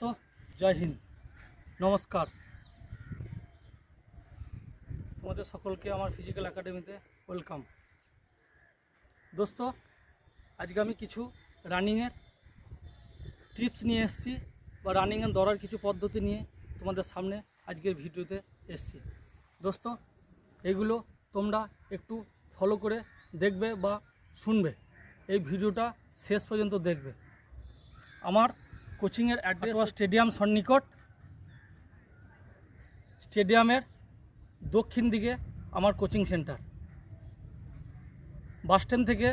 তো জয় হিন্দ। নমস্কার। তোমাদের সকলকে আমার ফিজিক্যাল একাডেমিতে ওয়েলকাম দোস্ত, আজকে আমি কিছু রানিংয়ের টিপস নিয়ে এসেছি বা রানিংয়ের দৌড়ার কিছু পদ্ধতি নিয়ে তোমাদের সামনে আজকের ভিডিওতে এসেছি। দোস্ত, এগুলো তোমরা একটু ফলো করে দেখবে বা শুনবে। এই ভিডিওটা শেষ পর্যন্ত দেখবে। আমার কোচিংয়ের অ্যাড্রেস স্টেডিয়াম সন্নিকট। স্টেডিয়ামের দক্ষিণ দিকে আমার কোচিং সেন্টার। বাস স্ট্যান্ড থেকে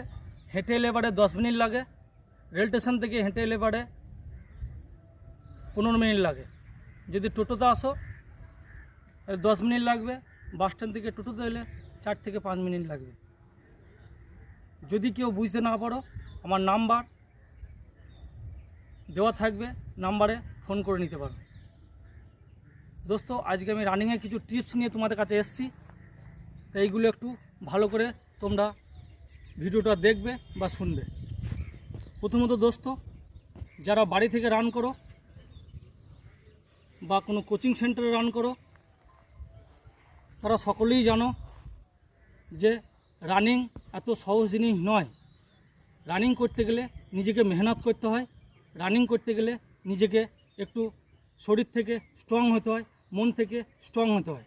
হেঁটে এলে এবারে দশ মিনিট লাগে। রেল স্টেশন থেকে হেঁটে এলে এবারে পনেরো মিনিট লাগে। যদি টোটোতে আসো তাহলে দশ মিনিট লাগবে। বাস স্ট্যান্ড থেকে টোটোতে এলে চার থেকে পাঁচ মিনিট লাগবে। যদি কেউ বুঝতে না পারো, আমার নাম্বার দেওয়া থাকবে, নাম্বারে ফোন করে নিতে পারো। দোস্ত, আজকে আমি রানিংয়ের কিছু টিপস নিয়ে তোমাদের কাছে এসেছি। এইগুলো একটু ভালো করে তোমরা ভিডিওটা দেখবে বা শুনবে। প্রথমত দোস্ত, যারা বাড়ি থেকে রান করো বা কোনো কোচিং সেন্টারে রান করো, তারা সকলেই জানো যে রানিং এত সহজ জিনিস নয়। রানিং করতে গেলে নিজেকে মেহনত করতে হয়। রানিং করতে গেলে নিজেকে একটু শরীর থেকে স্ট্রং হতে হয়, মন থেকে স্ট্রং হতে হয়।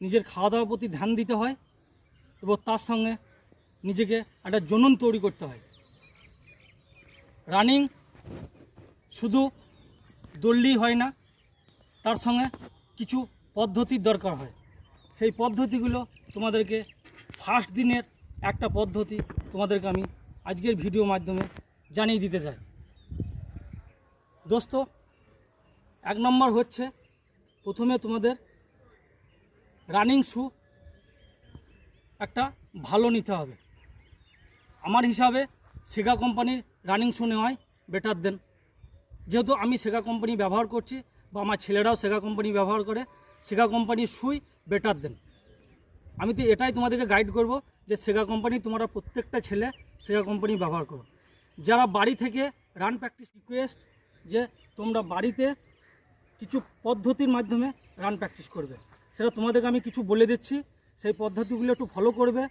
নিজের খাওয়া দাওয়ার প্রতি ধ্যান দিতে হয় এবং তার সঙ্গে নিজেকে একটা জনন তৈরি করতে হয়। রানিং শুধু দৌড়লেই হয় না, তার সঙ্গে কিছু পদ্ধতির দরকার হয়। সেই পদ্ধতিগুলো তোমাদেরকে ফার্স্ট দিনের একটা পদ্ধতি তোমাদেরকে আমি আজকের ভিডিও মাধ্যমে জানিয়ে দিতে চাই। দোস্ত, এক নম্বর হচ্ছে প্রথমে তোমাদের রানিং শু একটা ভালো নিতে হবে। আমার হিসাবে সেগা কোম্পানির রানিং শ্যু নেওয়াই বেটার দেন যেহেতু আমি সেগা কোম্পানি ব্যবহার করছি বা আমার ছেলেরাও সেগা কোম্পানি ব্যবহার করে সেগা কোম্পানির শুই বেটার দেন আমি তো এটাই তোমাদেরকে গাইড করব যে সেগা কোম্পানি তোমরা প্রত্যেকটা ছেলে সেগা কোম্পানি ব্যবহার করো। যারা বাড়ি থেকে রান প্র্যাকটিস রিকোয়েস্ট যে তোমরা বাড়িতে কিছু পদ্ধতির মাধ্যমে রান প্র্যাকটিস করবে, সেটা তোমাদেরকে আমি কিছু বলে দিচ্ছি। সেই পদ্ধতিগুলো একটু ফলো করবে।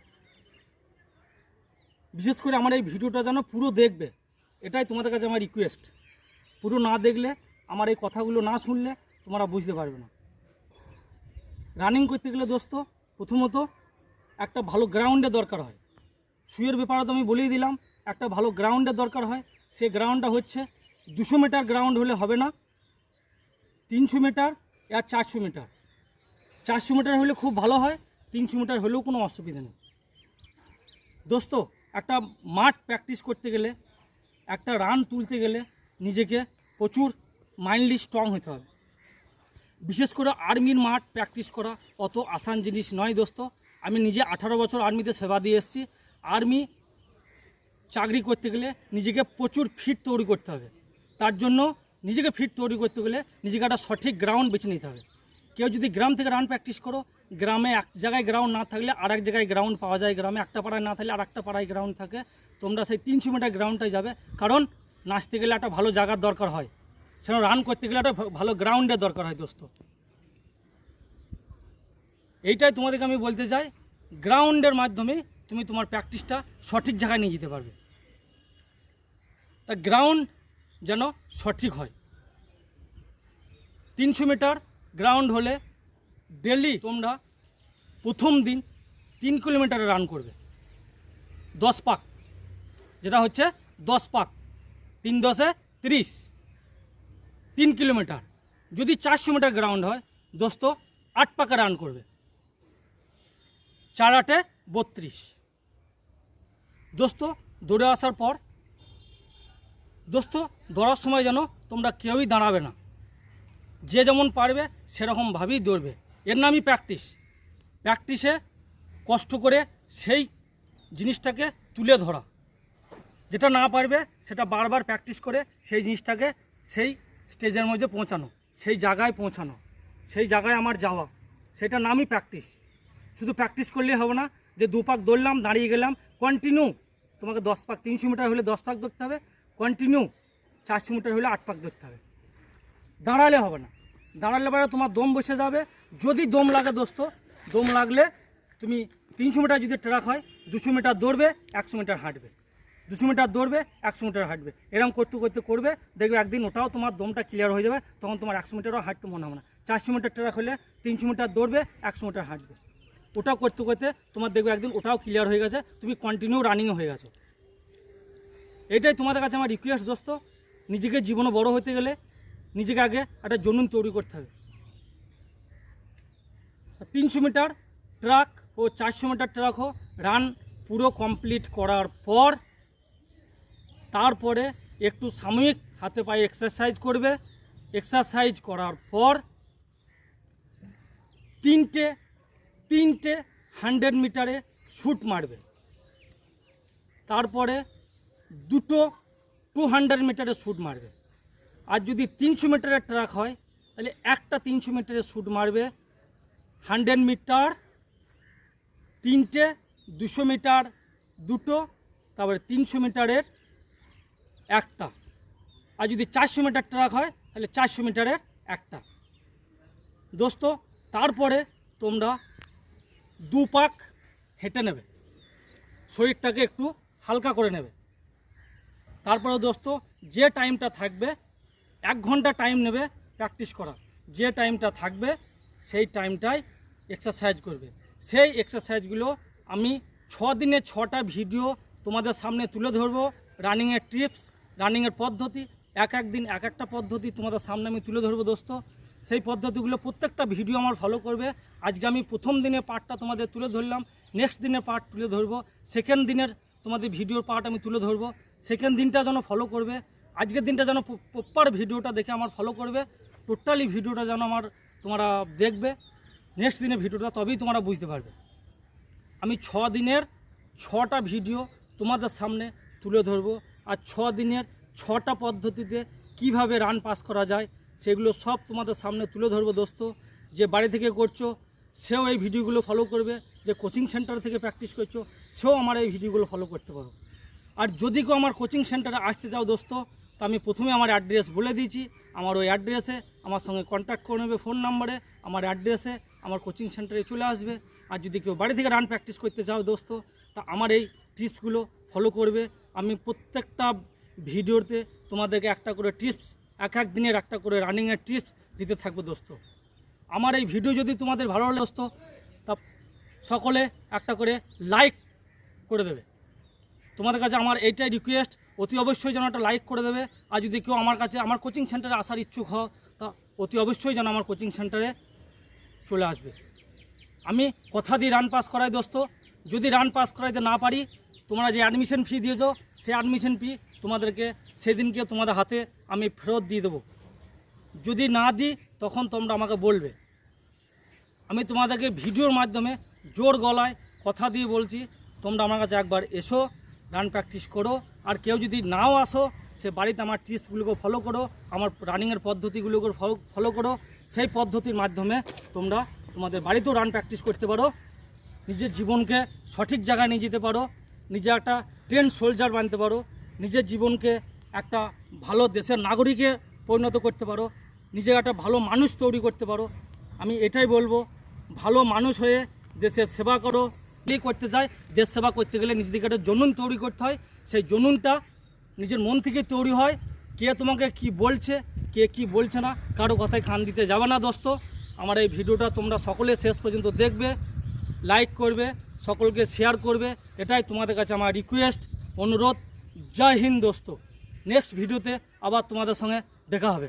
বিশেষ করে আমার এই ভিডিওটা যেন পুরো দেখবে, এটাই তোমাদের কাছে আমার রিকোয়েস্ট পুরো না দেখলে, আমার এই কথাগুলো না শুনলে তোমরা বুঝতে পারবে না। রানিং করতে গেলে দোস্ত প্রথমত একটা ভালো গ্রাউন্ডের দরকার হয়। শুয়ের ব্যাপারে তো আমি বলেই দিলাম, একটা ভালো গ্রাউন্ডের দরকার হয়। সেই গ্রাউন্ডটা হচ্ছে দুশো মিটার গ্রাউন্ড হলে হবে না, তিনশো মিটার আর চারশো মিটার চারশো মিটার হলে খুব ভালো হয়, তিনশো মিটার হলেও কোনো অসুবিধা নেই। দোস্ত, একটা মাঠ প্র্যাকটিস করতে গেলে, একটা রান তুলতে গেলে নিজেকে প্রচুর মাইন্ডলি স্ট্রং হতে হবে। বিশেষ করে আর্মির মাঠ প্র্যাকটিস করা অত আসান জিনিস নয় দোস্ত। আমি নিজে আঠারো বছর আর্মিতে সেবা দিয়ে এসেছি। আর্মি চাকরি করতে গেলে নিজেকে প্রচুর ফিট তৈরি করতে হবে। তার জন্য নিজেকে ফিট তৈরি করতে গেলে নিজেকে একটা সঠিক গ্রাউন্ড বেছে নিতে হবে। কেউ যদি গ্রাম থেকে রান প্র্যাকটিস করো, গ্রামে এক জায়গায় গ্রাউন্ড না থাকলে আর এক জায়গায় গ্রাউন্ড পাওয়া যায়। গ্রামে একটা পাড়ায় না থাকলে আর একটা পাড়ায় গ্রাউন্ড থাকে। তোমরা সেই তিনশো মিটার গ্রাউন্ডটায় যাবে। কারণ নাচতে গেলে একটা ভালো জায়গার দরকার হয়। সেখানে রান করতে গেলে একটা ভালো গ্রাউন্ডের দরকার হয় দোস্ত। এইটাই তোমাদেরকে আমি বলতে চাই গ্রাউন্ডের মাধ্যমে তুমি তোমার প্র্যাকটিসটা সঠিক জায়গায় নিয়ে যেতে পারবে। তা গ্রাউন্ড যেন সঠিক হয়। তিনশো মিটার গ্রাউন্ড হলে ডেলি তোমরা প্রথম দিন তিন কিলোমিটারে রান করবে। দশ পাক। যেটা হচ্ছে দশ পাক। তিন দশে তিরিশ। তিন কিলোমিটার। যদি চারশো মিটার গ্রাউন্ড হয়, দোস্ত, আট পাকা রান করবে। চার আটে বত্রিশ। দোস্ত, দৌড়ে আসার পর, দোস্ত, দৌড়ার সময় যেন তোমরা কেউই দাঁড়াবে না। যে যেমন পারবে সেরকমভাবেই দৌড়বে। এর নামই প্র্যাকটিস প্র্যাকটিসে কষ্ট করে সেই জিনিসটাকে তুলে ধরা। যেটা না পারবে, সেটা বারবার প্র্যাকটিস করে সেই জিনিসটাকে সেই স্টেজের মধ্যে পৌঁছানো, সেই জায়গায় পৌঁছানো, সেই জায়গায় আমার যাওয়া সেটা নামই প্র্যাকটিস শুধু প্র্যাকটিস করলেই হবে না, যে দু পাক দৌড়লাম, দাঁড়িয়ে গেলাম কন্টিনিউ তোমাকে দশ পাক, তিনশো মিটার হলে দশ পাক ধরতে হবে কন্টিনিউ চারশো মিটার হলে আট পাক ধরতে হবে। দাঁড়ালে হবে না। দাঁড়ালে পরে তোমার দম বসে যাবে। যদি দম লাগে দোস্ত, দম লাগলে তুমি তিনশো মিটার যদি ট্রাক হয়, দুশো মিটার দৌড়বে, একশো মিটার হাঁটবে। দুশো মিটার দৌড়বে, একশো মিটার হাঁটবে। এরকম করতে করতে করবে, দেখবে একদিন ওটাও তোমার দমটা ক্লিয়ার হয়ে যাবে, তখন তোমার একশো মিটারও হাঁটতে মনে হবে না। চারশো মিটার ট্রাক হলে তিনশো মিটার দৌড়বে, একশো মিটার হাঁটবে। ওটাও করতে করতে তোমার দেখবে একদিন ওটাও ক্লিয়ার হয়ে গেছে, তুমি কন্টিনিউ রানিংও হয়ে গেছো। এটাই তোমাদের কাছে আমার রিকোয়েস্ট দোস্ত। নিজেকে জীবনে বড় হতে গেলে নিজেকে আগে একটা জনুন তৈরি করতে হবে। তিনশো মিটার ট্রাক ও চারশো মিটার ট্রাক রান পুরো কমপ্লিট করার পর তারপরে একটু সাময়িক হাতে পায়ে এক্সারসাইজ করবে। এক্সারসাইজ করার পর তিনটে তিনটে হান্ড্রেড মিটারে শ্যুট মারবে। তারপরে দুটো টু হান্ড্রেড মিটারে শ্যুট মারবে। আর যদি তিনশো মিটারের ট্রাক হয়, তাহলে একটা তিনশো মিটারে শ্যুট মারবে। হান্ড্রেড মিটার তিনটে, দুশো মিটার দুটো, তারপরে তিনশো মিটারের একটা। আর যদি চারশো মিটার ট্রাক হয়, তাহলে চারশো মিটারের একটা। দোস্ত, তারপরে তোমরা দু পাক হেঁটে নেবে। শরীরটাকে একটু হালকা করে নেবে। তারপরে দোস্ত, যে টাইমটা থাকবে, এক ঘণ্টা টাইম নেবে প্র্যাকটিস করা যে টাইমটা থাকবে, সেই টাইমটাই এক্সারসাইজ করবে। সেই এক্সারসাইজগুলো আমি ছ দিনে ছটা ভিডিও তোমাদের সামনে তুলে ধরবো, রানিংয়ের টিপস রানিংয়ের পদ্ধতি, এক এক দিন এক একটা পদ্ধতি তোমাদের সামনে আমি তুলে ধরবো দোস্ত। সেই পদ্ধতিগুলো প্রত্যেকটা ভিডিও আমার ফলো করবে। আজকে আমি প্রথম দিনের পার্টটা তোমাদের তুলে ধরলাম নেক্সট দিনের পার্ট তুলে ধরবো সেকেন্ড দিনের তোমাদের ভিডিওর পার্ট আমি তুলে ধরবো সেকেন্ড দিনটা যেন ফলো করবে, আজকের দিনটা যেন প্রপার ভিডিওটা দেখে আমার ফলো করবে টোটালি ভিডিওটা যেন আমার তোমরা দেখবে নেক্সট দিনের ভিডিওটা তবেই তোমরা বুঝতে পারবে। আমি ছ দিনের, ছটা ভিডিও তোমাদের সামনে তুলে ধরবো। আর ছ দিনের ছটা পদ্ধতিতে কীভাবে রান পাস করা যায়, সেগুলো সব তোমাদের সামনে তুলে ধরবো দোস্ত। যে বাড়ি থেকে করছ, সেও এই ভিডিওগুলো ফলো করবে। যে কোচিং সেন্টার থেকে প্র্যাকটিস করছ, সেও আমার এই ভিডিওগুলো ফলো করতে পারো। আর যদি কেউ আমার কোচিং সেন্টারে আসতে চাও দোস্ত, তা আমি প্রথমে আমার অ্যাড্রেস বলে দিয়েছি। আমার ওই অ্যাড্রেসে আমার সঙ্গে কন্ট্যাক্ট করে নেবে ফোন নাম্বারে আমার অ্যাড্রেসে আমার কোচিং সেন্টারে চলে আসবে। আর যদি কেউ বাড়ি থেকে রান প্র্যাকটিস করতে চাও দোস্ত, তা আমার এই টিপসগুলো ফলো করবে। আমি প্রত্যেকটা ভিডিওতে তোমাদেরকে একটা করে টিপস এক এক দিনের একটা করে রানিংয়ের টিপস দিতে থাকব দোস্ত। আমার এই ভিডিও যদি তোমাদের ভালো লাগে দোস্ত, তা সকলে একটা করে লাইক করে দেবে। তোমাদের কাছে আমার এইটাই রিকোয়েস্ট অতি অবশ্যই যেন একটা লাইক করে দেবে। আর যদি কেউ আমার কাছে, আমার কোচিং সেন্টারে আসার ইচ্ছুক হও, তা অতি অবশ্যই যেন আমার কোচিং সেন্টারে চলে আসবে। আমি কথা দিয়ে রান পাস করাই দোস্ত। যদি রান পাস করাইতে না পারি তোমরা যে অ্যাডমিশন ফি দিয়েছ, সেই অ্যাডমিশন ফি তোমাদেরকে সেদিনকে তোমাদের হাতে আমি ফেরত দিয়ে দেবো। যদি না দিই, তখন তোমরা আমাকে বলবে। আমি তোমাদেরকে ভিডিওর মাধ্যমে জোর গলায় কথা দিয়ে বলছি, তোমরা আমার কাছে একবার এসো রান প্র্যাকটিস করো, আর কেউ যদি নাও আসো, সে বাড়িতে আমার টিপসগুলোকে ফলো করো, আমার রানিংয়ের পদ্ধতিগুলোকে ফলো করো, সেই পদ্ধতির মাধ্যমে তোমরা তোমাদের বাড়িতেও রান প্র্যাকটিস করতে পারো, নিজের জীবনকে সঠিক জায়গায় নিয়ে যেতে পারো নিজে একটা ট্রেন সোলজার বানতে পারো, নিজের জীবনকে একটা ভালো দেশের নাগরিকে পরিণত করতে পারো নিজে একটা ভালো মানুষ তৈরি করতে পারো। আমি এটাই বলব, ভালো মানুষ হয়ে দেশের সেবা করো করতে চাই দেশ সেবা করতে গেলে নিজেদেরকে একটা জনুন তৈরি করতে হয়। সেই জনুনটা নিজের মন থেকে তৈরি হয়, কে তোমাকে কি বলছে, কে কি বলছে না, কারও কথায় কান দিতে যাবে না দোস্ত। আমার এই ভিডিওটা তোমরা সকলে শেষ পর্যন্ত দেখবে লাইক করবে সকলকে শেয়ার করবে। এটাই তোমাদের কাছে আমার রিকোয়েস্ট অনুরোধ। জয় হিন্দ দোস্ত। নেক্সট ভিডিওতে আবার তোমাদের সঙ্গে দেখা হবে।